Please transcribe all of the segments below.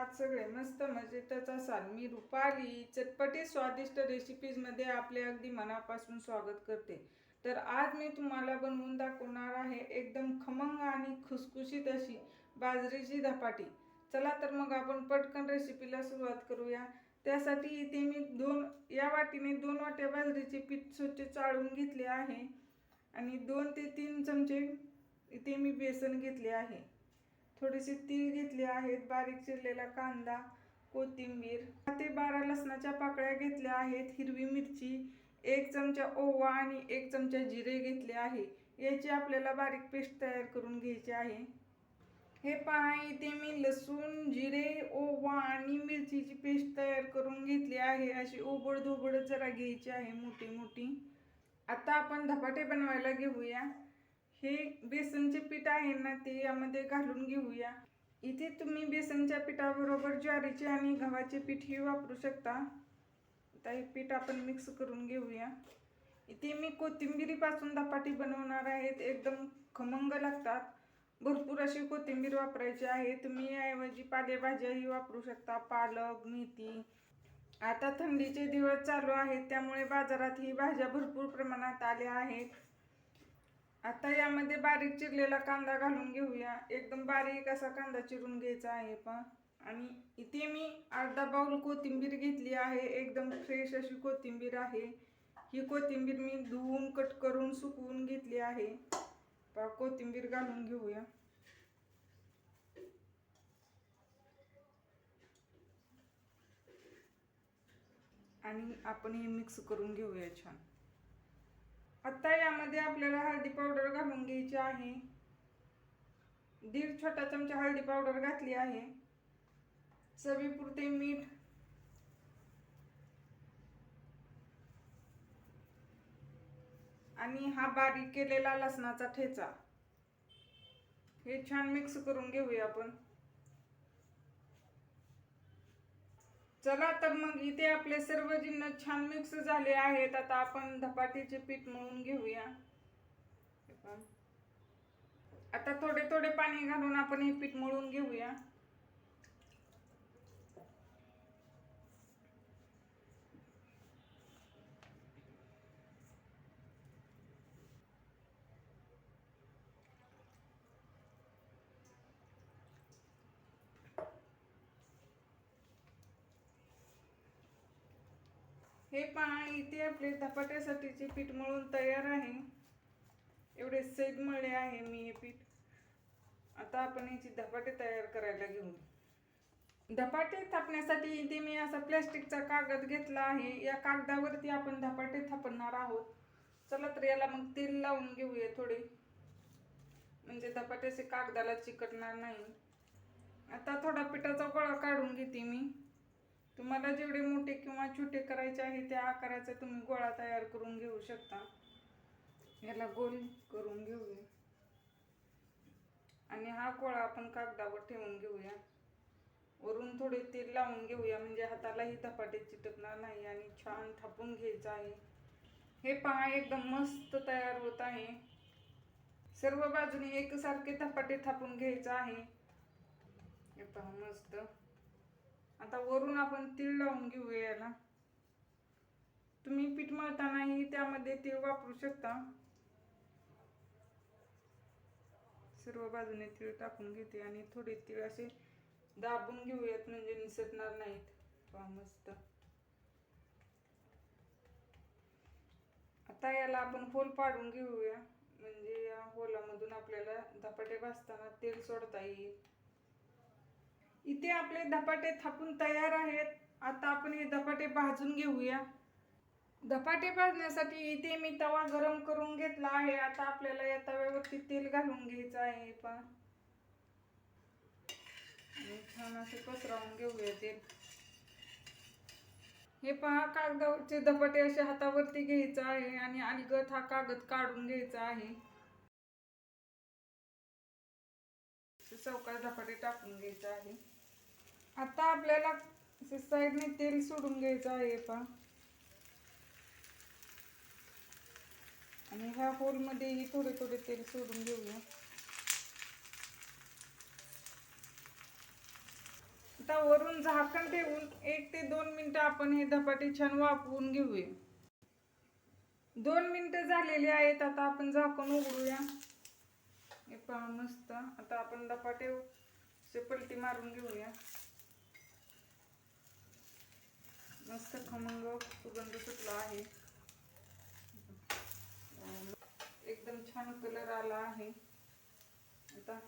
आहात सगळे मस्त म्हणजे मजेतच असाल. मी रुपाली चटपटी स्वादिष्ट रेसिपीजमध्ये आपले अगदी मनापासून स्वागत करते. तर आज मी तुम्हाला बनवून दाखवणार आहे एकदम खमंग आणि खुसखुशीत अशी बाजरीची धपाटी. चला तर मग आपण पटकन रेसिपीला सुरुवात करूया. त्यासाठी इथे मी दोन या वाटीने दोन वाट्या बाजरीचे पीठ स्वच्छ चाळून घेतले आहे. आणि दोन ते तीन चमचे इथे मी बेसन घेतले आहे. थोडीशी तीळ घेतले आहेत बारीक चिरलेला कांदा कोथिंबीर ते बारा लसणाच्या पाकळ्या घेतल्या आहेत हिरवी मिरची एक चमचा ओवा आणि एक चमचा जिरे घेतले आहे. याची आपल्याला बारीक पेस्ट तयार करून घ्यायची आहे. हे पहा इथे मी लसूण जिरे ओवा आणि मिरचीची पेस्ट तयार करून घेतली आहे. अशी ओबड धोबड जरा घ्यायची आहे मोठी मोठी आता आपण धपाटे बनवायला घेऊया. हे बेसनचे पीठ आहे ना ते यामध्ये घालून घेऊया. इथे तुम्ही बेसनच्या पिठाबरोबर ज्वारीचे आणि गव्हाचे पीठही वापरू शकता. आता हे पीठ आपण मिक्स करून घेऊया. इथे मी कोथिंबिरीपासून धपाटी बनवणार आहेत एकदम खमंग लागतात. भरपूर अशी कोथिंबीर वापरायची आहे. तुम्ही याऐवजी पालेभाज्याही वापरू शकता पालक मेथी. आता थंडीचे दिवस चालू आहेत त्यामुळे बाजारात ही भाज्या भरपूर प्रमाणात आल्या आहेत. आता यामध्ये बारीक चिरलेला कांदा घालून घेऊया. एकदम बारीक असा कांदा चिरून घ्यायचा आहे पण. आणि इथे मी अर्धा बाउल कोथिंबीर घेतली आहे. एकदम फ्रेश अशी कोथिंबीर आहे. ही कोथिंबीर मी धुवून कट करून सुकवून घेतली आहे. पहा कोथिंबीर घालून घेऊया. आणि आपण हे मिक्स करून घेऊया छान. आत्ता यामध्ये आपल्याला हळदी पावडर घालून घ्यायची आहे. दीड छोटा चमचा हळदी पावडर घातली आहे. चवीपुरते मीठ. आणि हा बारीक केलेला लसणाचा ठेचा. हे छान मिक्स करून घेऊया आपण. चला तर मग इथे आपले सर्व जिन्न छान मिक्स झाले आहेत. आता आपण धपाटीचे पीठ मळून घेऊया. आता थोडे थोडे पाणी घालून आपण हे पीठ मळून घेऊया. हे पहा इथे आपले धपाट्यासाठीचे पीठ मळून तयार आहे. एवढे सैद मळले आहे मी हे पीठ. आता आपण याची धपाटे तयार करायला घेऊ. धपाटे थापण्यासाठी इथे मी असा प्लॅस्टिकचा कागद घेतला आहे. या कागदावरती आपण धपाटे थापणार आहोत. चला तर याला मग तेल लावून घेऊया थोडे. म्हणजे धपाट्याचे कागदाला चिकटणार नाही. आता थोडा पिठाचा गोळा काढून घेते मी. तुम्हाला जेवढे मोठे किंवा छोटे करायचे आहे त्या आकाराचा तुम्ही गोळा तयार करून घेऊ शकता. याला गोल करून घेऊया. आणि हा गोळा आपण कागदावर ठेवून घेऊया. वरून थोडे तेल लावून घेऊया म्हणजे हातालाही धपाटे चिटकणार नाही आणि छान थापून घ्यायचं आहे. हे पहा एकदम मस्त तयार होत आहे. सर्व बाजूने एकसारखे धपाटे थापून घ्यायचं आहे. हे पहा मस्त. आता वरून आपण तीळ लावून घेऊया याला. तुम्ही पीठ मळतानाही त्यामध्ये तीळ वापरू शकता. सर्व बाजूने तीळ टाकून घेते आणि थोडे तीळ असे दाबून घेऊयात म्हणजे निसटणार नाहीत. मस्त. आता याला आपण होल पाडून घेऊया. म्हणजे या होलामधून आपल्याला धपाटे भाजताना तेल सोडता येईल. इथे आपले धपाटे थापून तयार आहेत. आता आपण हे धपाटे भाजून घेऊया. धपाटे भाजण्यासाठी इथे मी तवा गरम करून घेतला आहे. आता आपल्याला या तव्यावरती तेल घालून घ्यायचं आहे पण. छान असे पसरवून घेऊया तेल. हे पहा कागदावरचे धपाटे असे हातावरती घ्यायचं आहे आणि अलगत हा कागद काढून घ्यायचा आहे. चौकात धपाटे टाकून घ्यायचं आहे. आता आपल्याला साईडने तेल सोडून घ्यायचं आहे पहा आणि ह्या होलमध्येही थोडे थोडे तेल सोडून घेऊया. आता वरून झाकण ठेवून एक ते दोन मिनटं आपण हे धपाटे छान वाफवून घेऊया. दोन मिनटं झालेली आहेत आता आपण झाकण उघडूया. हे पहा मस्त. आता आपण धपाटे असे पलटी मारून घेऊया. मस्त खमंग सुगंध सुटला आहे. एकदम छान कलर आला आहे. आता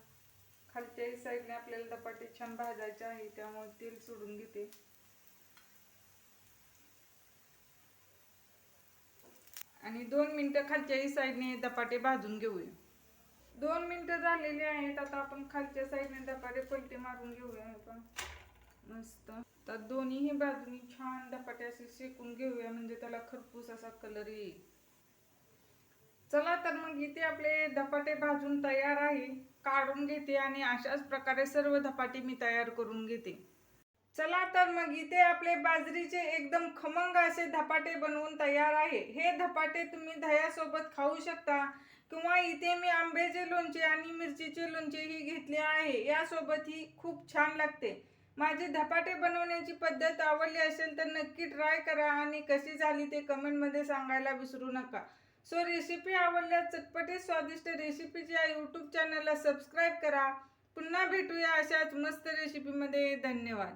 खालच्या साईडने आपल्याला धपाटे छान भाजायचे आहे त्यामुळे तेल सोडून घेते. आणि दोन मिनटं खालच्याही साईडने धपाटे भाजून घेऊया. दोन मिनटं झालेली आहेत आता आपण खालच्या साईडने धपाटे पलटे मारून घेऊया आपण. मस्त. तर दोन्हीही बाजूनी छान धपाटे असे शेकून घेऊया म्हणजे त्याला खरपूस असा कलर येईल. चला तर मग इथे आपले धपाटे भाजून तयार आहे. काढून घेते आणि अशाच प्रकारे सर्व धपाटे मी तयार करून घेते. चला तर मग इथे आपले बाजरीचे एकदम खमंग असे धपाटे बनवून तयार आहे. हे धपाटे तुम्ही दह्यासोबत खाऊ शकता किंवा इथे मी आंब्याचे लोणचे आणि मिरचीचे लोणचेही घेतले आहे. यासोबत ही खूप छान लागते. माझी धपाटे बनवण्याची पद्धत आवडली असेल तर नक्की ट्राय करा आणि कशी झाली ते कमेंटमध्ये सांगायला विसरू नका. सो रेसिपी आवडल्यास चटपटीत स्वादिष्ट रेसिपीच्या यूट्यूब चॅनलला सबस्क्राईब करा. पुन्हा भेटूया अशाच मस्त रेसिपीमध्ये धन्यवाद.